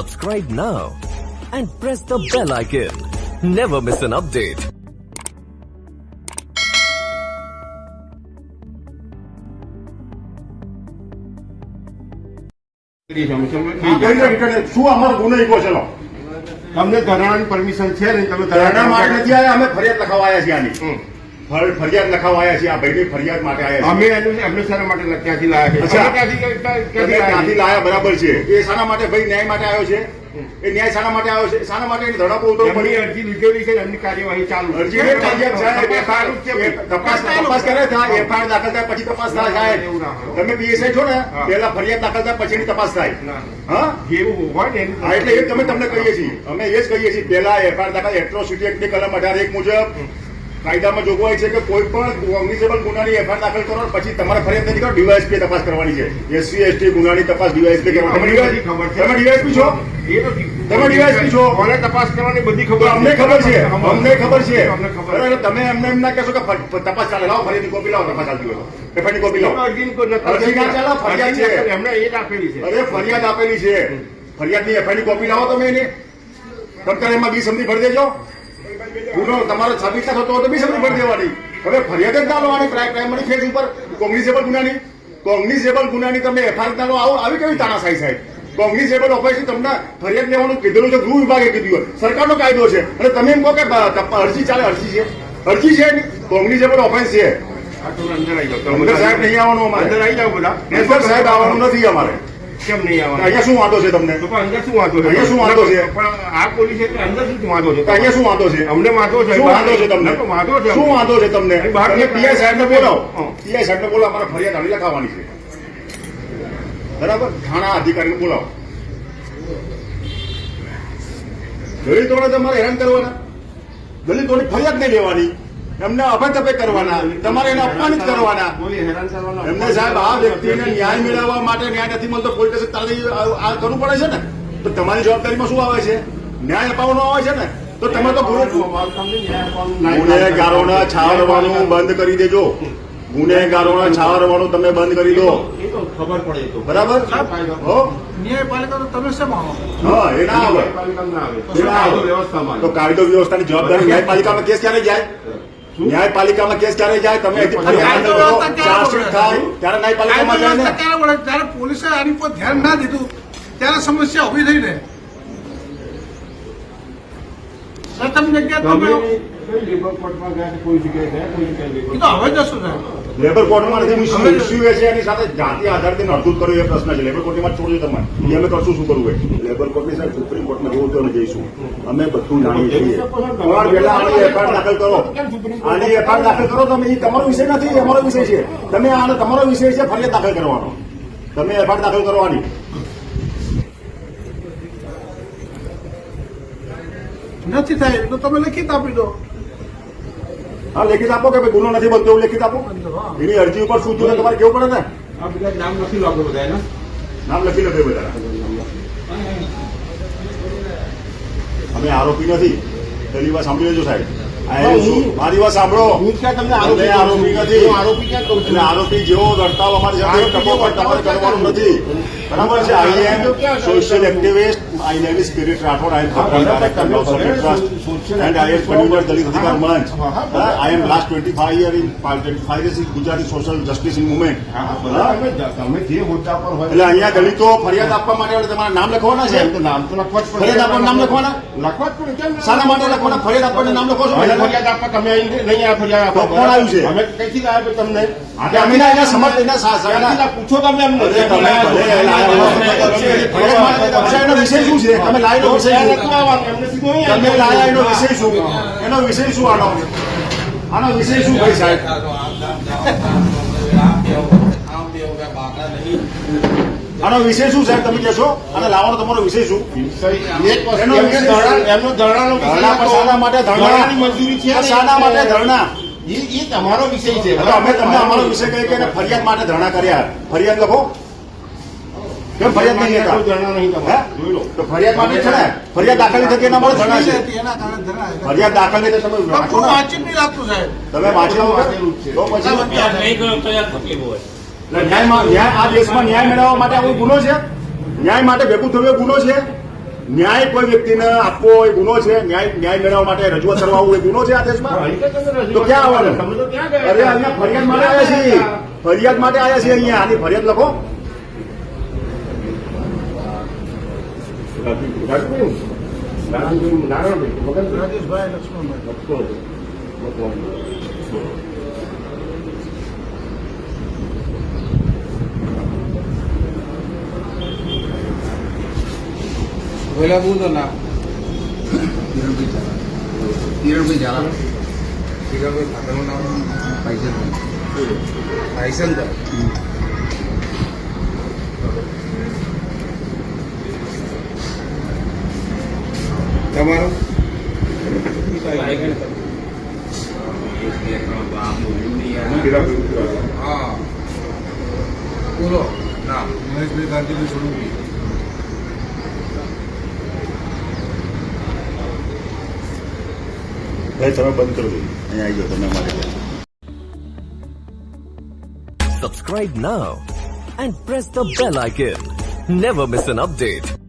Subscribe now and press the bell icon. Never miss an update. શું અમારો ગુનો eco ચલો તમને ધરાણાની પરમિશન છે ને તમે ધરણા માટે નથી આવ્યા અમે ફરિયાદ લખાવાયા છીએ આની ફરિયાદ લખાવા આવ્યા છીએ. આ ભાઈની ફરિયાદ માટે આવ્યા અમે એનું એમને શાના માટે ક્યાંથી લાયા છે? ત્યાંથી લાયા બરાબર છે. એ શાના માટે ભાઈ ન્યાય માટે આવ્યો છે? એ ન્યાય શાના માટે આવ્યો છે? શાના માટે ધરણા બોલતો પડી. અરજી લીધેલી છે એમની કાર્યવાહી ચાલુ અરજી તપાસ. તપાસ કરે થાય એફઆઈઆર દાખલ થાય પછી તપાસ ના. તમે પીએસઆઈ છો ને હા. પહેલા ફરિયાદ દાખલ થાય પછી તપાસ થાય. હા? એવું હોય ને એટલે એ તમે તમને કહીએ છીએ. અમે એ જ કહીએ છીએ. પહેલા એફઆઈઆર દાખલ એટ્રોસિટી એક્ટની કલમ અઢાર એક મુજબ કાયદામાં જોગવાઈ છે કે કોઈ પણ કોગ્નિઝેબલ ગુનાની એફઆઈઆર દાખલ કરો પછી તમારે ફરિયાદ નથી કરો ડીવાયએસપી તપાસ કરવાની છે. એસસી એસટી ગુનાની તપાસ ડીવાયએસપી કરવાની તમે બધી છે. તમે ડીવાયએસપી છો? મને તપાસ કરવાની બધી ખબર અમને ખબર છે. અમને ખબર છે. તમે એમને એમ ના કહેશો કે તપાસ ચાલે. લાવો ફરિયાદની કોપી લાવો તપાસ ચાલતી હોય. એફઆઈઆરની કોપી લાવો. અરજી ના ચાલો ફરિયાદ છે. એમને એ આપેલી છે. અરે ફરિયાદ આપેલી છે. ફરિયાદની એફઆઈઆરની કોપી લાવો તમે એની. તમતારે એમાં બી સમજી ભરી દેજો. ગુનો તમારો સાબિત લાખ હોય તો બી સમજી ભરી દેવાની. હવે ફરિયાદ જ ના લેવાની પ્રાઇ- પ્રાઇમરી ફેઝ ઉપર. કોગ્નિઝેબલ ગુનાની. કોગ્નિઝેબલ ગુનાની તમે એફઆઈઆર ના લો આવો આવી કેવી તાનાશાહી સાહેબ? કોગ્નિઝેબલ ઓફેન્સથી તમને ફરિયાદ લેવાનું કીધેલું છે ગૃહ વિભાગે કીધું સરકારનો કાયદો છે. અને તમે એમ કહો કે અરજી ચાલે અરજી છે. અરજી છે કોગ્નિઝેબલ ઓફેન્સ છે. આ તો અંદર સાહેબ નહીં આવવાનું અમારે. અંદર આવી જાઓ બધા. સાહેબ આવવાનું નથી અમારે. કેમ નહીં આવવાનું? અહીંયા શું વાંધો છે તમને? તો અંદર શું વાંધો છે? અહીંયા શું વાંધો છે? પણ આ પોલીસ એટલે અંદર શું વાંધો છે? તો અહીંયા શું વાંધો છે? અમને વાંધો છે શું વાંધો છે તમને? તો વાંધો છે શું વાંધો છે તમને? બહાર પીઆઈ સાહેબ ને બોલાવો. પીઆઈ સાહેબ ને બોલાવો અમારે ફરિયાદ આવી લખાવવાની છે. બરાબર? થાણા અધિકારીને બોલાવો. દલિતોને તમારે હેરાન કરવાના. દલિતોની ફરિયાદ નહીં લેવાની. એમને અભયતપે કરવાના તમારે એને અપમાનિત કરવાના. એમને સાહેબ આ વ્યક્તિને ન્યાય મેળવવા માટે ન્યાય નથી મળતો પોલીસ તાળી આ કરવું પડે છે ને? તો તમારી જવાબદારીમાં શું આવે છે? ન્યાય અપાવવાનો આવે છે ને? તો તમે તો ગુનો ગુનેગારોના છાવરવાનું બંધ કરી દેજો. ગુનેગારોના છાવરવાનું તમે બંધ કરી દો. ખબર પડે બરાબર? તો કાયદો વ્યવસ્થાની જવાબદારી ન્યાયપાલિકામાં કેસ ક્યારે જાય? ન્યાયપાલિકામાં કેસ ક્યારે જાય? તમે ચાર્જશીટ થાય ત્યારે ન્યાયપાલિકામાં જાય ને? જ્યારે પોલીસે આની પર ધ્યાન ના દીધું ત્યારે સમસ્યા ઊભી થઈ ને. પ્રથમ જગ્યા તમે કઈ જગ્યાએ ગયા કોઈ જગ્યાએ લેબર એ તો હવે જશું સાહેબ. લેબર કોર્ટમાં નથી ઇસ્યુ ઇસ્યુ એ છે એની સાથે જાતિ આધારથી અડધું કર્યું એ પ્રશ્ન છે. લેબર કોર્ટમાં છોડજો તમે એ અમે કરશું શું કરવું એ? લેબર કોર્ટની સાથે સુપ્રીમ કોર્ટમાં જવું તો અમે જઈશું. અમે બધું જાણીએ છીએ. તમારે પહેલા આની એફઆઈઆર દાખલ કરો. આની એફઆઈઆર દાખલ કરો તમે. એ તમારો વિષય નથી એ અમારો વિષય છે. તમે આનો તમારો વિષય છે ફરિયાદ દાખલ કરવાનો. તમે એફઆઈઆર દાખલ કરવાની નથી થાય તો તમે લેખિત આપી દો. હા લેખિત આપો કે ભાઈ ગુનો નથી બનતો એવું લેખિત આપો? એની અરજી ઉપર શું થયું તમારે કેવું પડે ને નામ નથી લાગુ બધા નામ લખી લખે બધા અમે આરોપી નથી. પહેલી વાત સાંભળી લેજો સાહેબ. આ હું- શું? મારી વાત સાંભળો. હું ક્યાં તમને આરોપી આરોપી નથી. આરોપી ક્યાં કહું છું? આરોપી જેવો વર્તાવ અમારી તમારે કરવાનું નથી. બરાબર છે. I am social activist I am spirit Rathod I am હા, director of social trust and I am convenor Dalit Adhikar Manch I am last twenty five year in twenty five years in Gujarati social justice in movement તમે જે હોદ્દા પર હોય એટલે અહીંયા દલિતો ફરિયાદ આપવા માટે તમારા નામ લખવાના છે? એમ તો નામ તો લખવા જ. ફરિયાદ આપવાનું નામ લખવાના? લખવા જ પડે. કેમ શાના માટે લખવાના? ફરિયાદ આપવાનું નામ લખો છો? ફરિયાદ આપવા તમે નહીં આવ્યા ફરિયાદ આપવા. કોણ આવ્યું છે? અમે કઈથી લાવ્યા તમને? અમે એના સમર્થ એના? પૂછો તમે અમને. એનો વિષય શું છે તમે વિષય તમે લાયા એનો વિષય શું એનો વિષય શું આનો આનો વિષય શું ભાઈ સાહેબ આનો વિષય શું સાહેબ તમે કહેશો અને લાવવાનો તમારો વિષય શું એનો વિષય એમનો ધરણાનો ધરણા શાના માટે ધરણાની મંજૂરી છે શાના માટે ધરણા એ તમારો વિષય છે. અમે તમને અમારો વિષય કહીએ કે ફરિયાદ માટે ધરણા કર્યા. ફરિયાદ લખો. કેમ ફરિયાદ નહીં લેતા? ધરણા નહીં જોઈ લો. તો ફરિયાદ માટે છે ને ફરિયાદ દાખલ થતી એના મળે ધરણા છે. ફરિયાદ દાખલ નહીં તો તમે વાંચો નહીં લાગતું સાહેબ. તમે વાંચી લો વાંચેલું જ છે. તો પછી નહીં કરો તો યાર તકલીફ હોય. ન્યાય ન્યાયમાં ન્યાય આ દેશમાં ન્યાય મેળવવા માટે આ ગુનો છે? ન્યાય માટે ભેગું થવું ગુનો છે? ન્યાય કોઈ વ્યક્તિને આપવો એ ગુનો છે? ન્યાય ન્યાય મેળવવા માટે રજૂઆત કરવા આવું એ ગુનો છે આ દેશમાં? તો ક્યાં આવવાનું અરે અહીંયા ફરિયાદ માટે આવ્યા છીએ. ફરિયાદ માટે આવ્યા છીએ અહીંયા. આની ફરિયાદ લખો. રાજેશભાઈ લક્ષ્મણભાઈ પહેલા બોલ તો નામ કિરણભાઈ ઝાલા કિરણભાઈ ફાધરનું નામ ભાઈચંદ ભાઈચંદ તમારું હા બોલો નામ મહેશભાઈ ગાંધીભાઈ સોલંકી ભાઈ તમે બંધ કરો અહીંયા આવી જાઓ તમે અમારે ત્યાં. Subscribe now and press the bell icon. Never miss an update.